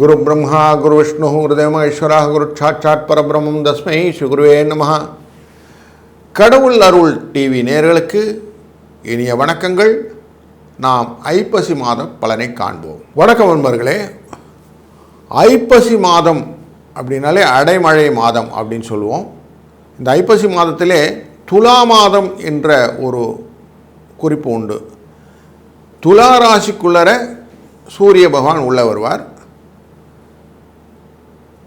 குரு பிரம்மா குரு விஷ்ணு குருதேவ ஈஸ்வரா குரு சாட்சாத் பரபிரம்மம் தஸ்மை ஸ்ரீகுருவே நம கடவுள் அருள் டிவி நேர்களுக்கு இனிய வணக்கங்கள். நாம் ஐப்பசி மாதம் பலனை காண்போம். வணக்கம் நண்பர்களே. ஐப்பசி மாதம் அப்படின்னாலே அடைமழை மாதம் அப்படின்னு சொல்லுவோம். இந்த ஐப்பசி மாதத்திலே துலா மாதம் என்ற ஒரு குறிப்பு உண்டு. துலா ராசிக்குள்ளர சூரிய பகவான் உள்ள வருவார்.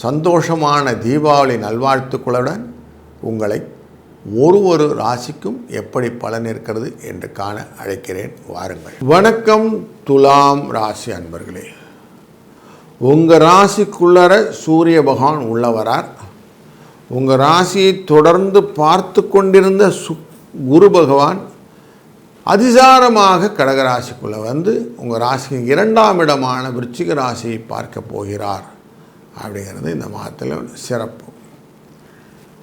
சந்தோஷமான தீபாவளி நல்வாழ்த்துக்களுடன் உங்களை ஒரு ஒரு ராசிக்கும் எப்படி பலன் இருக்கிறது என்று காண அழைக்கிறேன். வாருங்கள். வணக்கம் துலாம் ராசி அன்பர்களே. உங்கள் ராசிக்குள்ளர சூரிய பகவான் உள்ளவரார் உங்கள் ராசியை தொடர்ந்து பார்த்து கொண்டிருந்த சு குரு பகவான் அதிசாரமாக கடகராசிக்குள்ளே வந்து உங்கள் ராசிக்கு இரண்டாம் இடமான விருச்சிக ராசியை பார்க்க போகிறார். அப்படிங்கிறது இந்த மாதத்தில் சிறப்பு.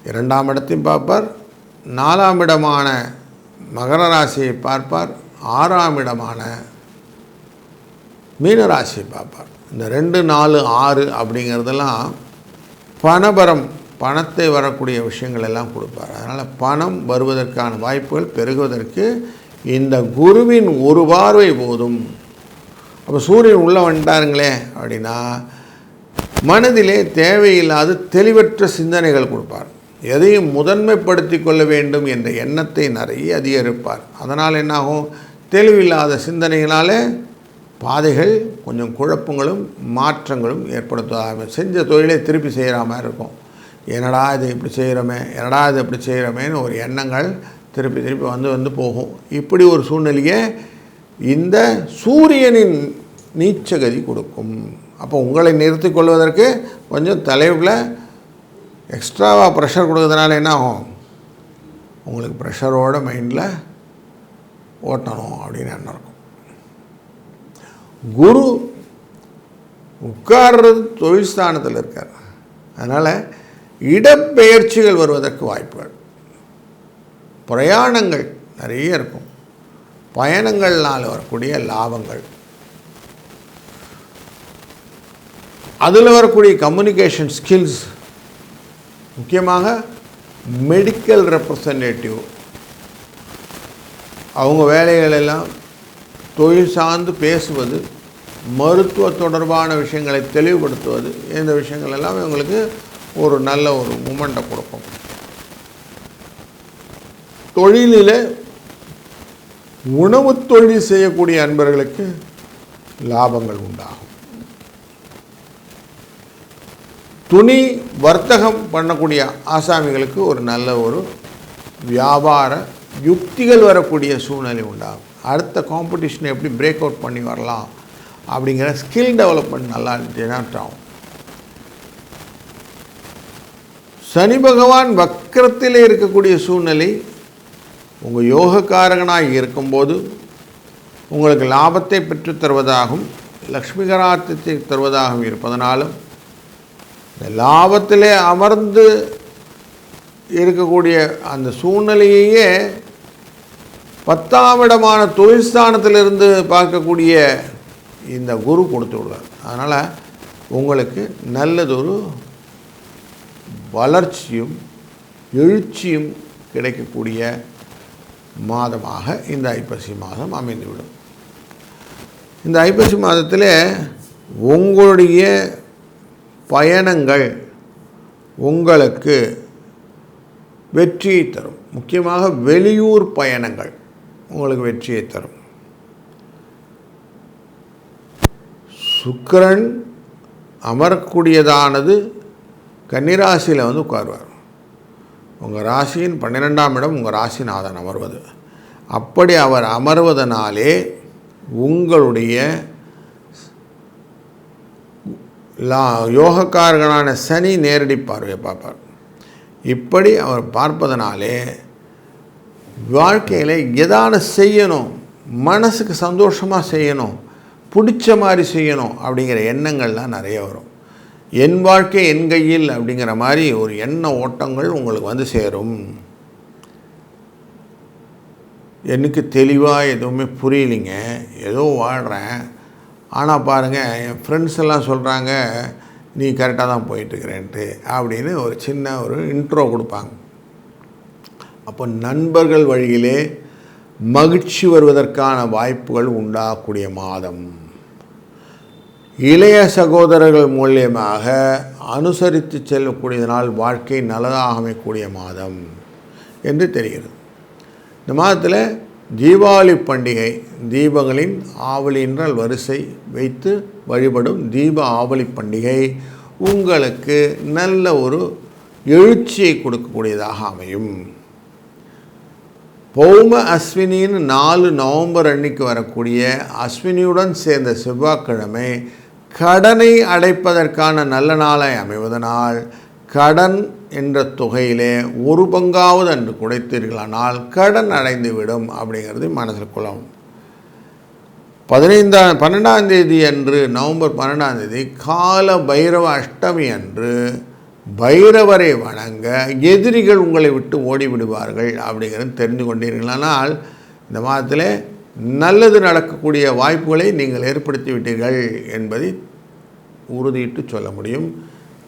இரண்டாம் இடத்தையும் பார்ப்பார். நாலாம் இடமான மகர ராசியை பார்ப்பார். ஆறாம் இடமான மீனராசியை பார்ப்பார். இந்த ரெண்டு நாலு ஆறு அப்படிங்கிறதெல்லாம் பணபரம் பணத்தை வரக்கூடிய விஷயங்கள் எல்லாம் கொடுப்பார். அதனால் பணம் வருவதற்கான வாய்ப்புகள் பெருகுவதற்கு இந்த குருவின் ஒரு பார்வை போதும். அப்போ சூரியன் உள்ளே வந்துட்டாருங்களே அப்படின்னா மனதிலே தேவையில்லாத தெளிவற்ற சிந்தனைகள் கொடுப்பார். எதையும் முதன்மைப்படுத்தி கொள்ள வேண்டும் என்ற எண்ணத்தை நிறைய அதிகரிப்பார். அதனால் என்னாகும்? தெளிவில்லாத சிந்தனைகளால் பாதைகள் கொஞ்சம் குழப்பங்களும் மாற்றங்களும் ஏற்படுத்துவதாக செஞ்ச தொழிலை திருப்பி செய்கிற மாதிரி இருக்கும். என்னடா இது இப்படி செய்கிறோமே என்னடா இது இப்படி செய்கிறோமேன்னு ஒரு எண்ணங்கள் திருப்பி திருப்பி வந்து வந்து போகும். இப்படி ஒரு சூழ்நிலையை இந்த சூரியனின் நீச்சகதி கொடுக்கும். அப்போ உங்களை நிறுத்தி கொள்வதற்கு கொஞ்சம் தலைவில் எக்ஸ்ட்ராவாக ப்ரெஷர் கொடுக்கறதுனால என்ன ஆகும்? உங்களுக்கு ப்ரெஷரோட மைண்டில் ஓட்டணும் அப்படின்னு என்ன இருக்கும். குரு உட்கார்றது தொழில் ஸ்தானத்தில் இருக்கார். அதனால் இடப்பெயர்ச்சிகள் வருவதற்கு வாய்ப்புகள். பிரயாணங்கள் நிறைய இருக்கும். பயணங்கள்னால் வரக்கூடிய லாபங்கள். அதில் வரக்கூடிய கம்யூனிகேஷன் ஸ்கில்ஸ் முக்கியமாக மெடிக்கல் ரெப்ரசன்டேட்டிவ் அவங்க வேலைகளெல்லாம் தொழில் சார்ந்து பேசுவது மருத்துவ தொடர்பான விஷயங்களை தெளிவுபடுத்துவது இந்த விஷயங்கள் எல்லாம் இவங்களுக்கு ஒரு நல்ல ஒரு மூமெண்ட்டை கொடுக்கும். தொழிலில் உணவு தொழில் செய்யக்கூடிய அன்பர்களுக்கு லாபங்கள் உண்டாகும். துணி வர்த்தகம் பண்ணக்கூடிய ஆசாமிகளுக்கு ஒரு நல்ல ஒரு வியாபார யுக்திகள் வரக்கூடிய சூழ்நிலை உண்டாகும். அடுத்த காம்படிஷனை எப்படி பிரேக் அவுட் பண்ணி வரலாம் அப்படிங்கிற ஸ்கில் டெவலப்மெண்ட் நல்லா ஜெனரேட் ஆகும். சனி பகவான் வக்கரத்தில் இருக்கக்கூடிய சூழ்நிலை உங்கள் யோகக்காரகனாக இருக்கும்போது உங்களுக்கு லாபத்தை பெற்றுத் தருவதாகவும் லக்ஷ்மிகராத்தத்தை தருவதாகவும் இருப்பதனாலும் லாபத்திலே அமர்ந்து இருக்கக்கூடிய அந்த சூழ்நிலையையே பத்தாம் இடமான தொழில்ஸ்தானத்திலிருந்து பார்க்கக்கூடிய இந்த குரு கொடுத்து விடுவார் அதனால் உங்களுக்கு நல்லதொரு வளர்ச்சியும் எழுச்சியும் கிடைக்கக்கூடிய மாதமாக இந்த ஐப்பசி மாதம் அமைந்துவிடும். இந்த ஐப்பசி மாதத்தில் உங்களுடைய பயணங்கள் உங்களுக்கு வெற்றியை தரும். முக்கியமாக வெளியூர் பயணங்கள் உங்களுக்கு வெற்றியை தரும். சுக்கிரன் அமரக்கூடியதானது கன்னிராசியில் வந்து உட்காருவார். உங்கள் ராசியின் பன்னிரெண்டாம் இடம் உங்கள் ராசிநாதன் அமர்வது. அப்படி அவர் அமர்வதனாலே உங்களுடைய லா யோகக்காரர்களான சனி நேரடி பார்வையை பார்ப்பார். இப்படி அவர் பார்ப்பதனாலே வாழ்க்கையில் எதான செய்யணும் மனசுக்கு சந்தோஷமாக செய்யணும் பிடிச்ச மாதிரி செய்யணும் அப்படிங்கிற எண்ணங்கள்லாம் நிறைய வரும். என் வாழ்க்கை என் கையில் அப்படிங்கிற மாதிரி ஒரு எண்ண ஓட்டங்கள் உங்களுக்கு வந்து சேரும். எனக்கு தெளிவாக எதுவுமே புரியலைங்க. ஏதோ வாழ்கிறேன் ஆனால் பாருங்கள் என் ஃப்ரெண்ட்ஸ் எல்லாம் சொல்கிறாங்க நீ கரெக்டாக தான் போயிட்டுருக்கிறேன்ட்டு அப்படின்னு ஒரு சின்ன ஒரு இன்ட்ரோ கொடுப்பாங்க. அப்போ நண்பர்கள் வழியிலே மகிழ்ச்சி வருவதற்கான வாய்ப்புகள் உண்டாகக்கூடிய மாதம். இளைய சகோதரர்கள் மூலியமாக அனுசரித்து செல்லக்கூடியதனால் வாழ்க்கை நல்லதாக அமையக்கூடிய மாதம் என்று தெரிகிறது. இந்த மாதத்தில் தீபாவளி பண்டிகை தீபங்களின் ஆவலி என்றால் வரிசை வைத்து வழிபடும் தீப ஆவலி பண்டிகை உங்களுக்கு நல்ல ஒரு எழுச்சியை கொடுக்கக்கூடியதாக அமையும். பௌம அஸ்வினின்னு நாலு நவம்பர் அன்னைக்கு வரக்கூடிய அஸ்வினியுடன் சேர்ந்த செவ்வாய்க்கிழமை கடனை அடைப்பதற்கான நல்ல நாளை அமைவதனால் கடன் என்ற தொகையிலே ஒரு பங்காவது அன்று குடைத்தீர்களானால் கடன் அடைந்துவிடும் அப்படிங்கிறது மனசில் கொள்ளவும் பதினைந்தாம் பன்னெண்டாம் தேதி அன்று நவம்பர் பன்னெண்டாம் தேதி கால பைரவ அஷ்டமி அன்று பைரவரை வணங்க எதிரிகள் உங்களை விட்டு ஓடிவிடுவார்கள் அப்படிங்கிறது தெரிந்து கொண்டீர்களானால் இந்த மாதத்தில் நல்லது நடக்கக்கூடிய வாய்ப்புகளை நீங்கள் ஏற்படுத்தி விட்டீர்கள் என்பதை உறுதியிட்டு சொல்ல முடியும்.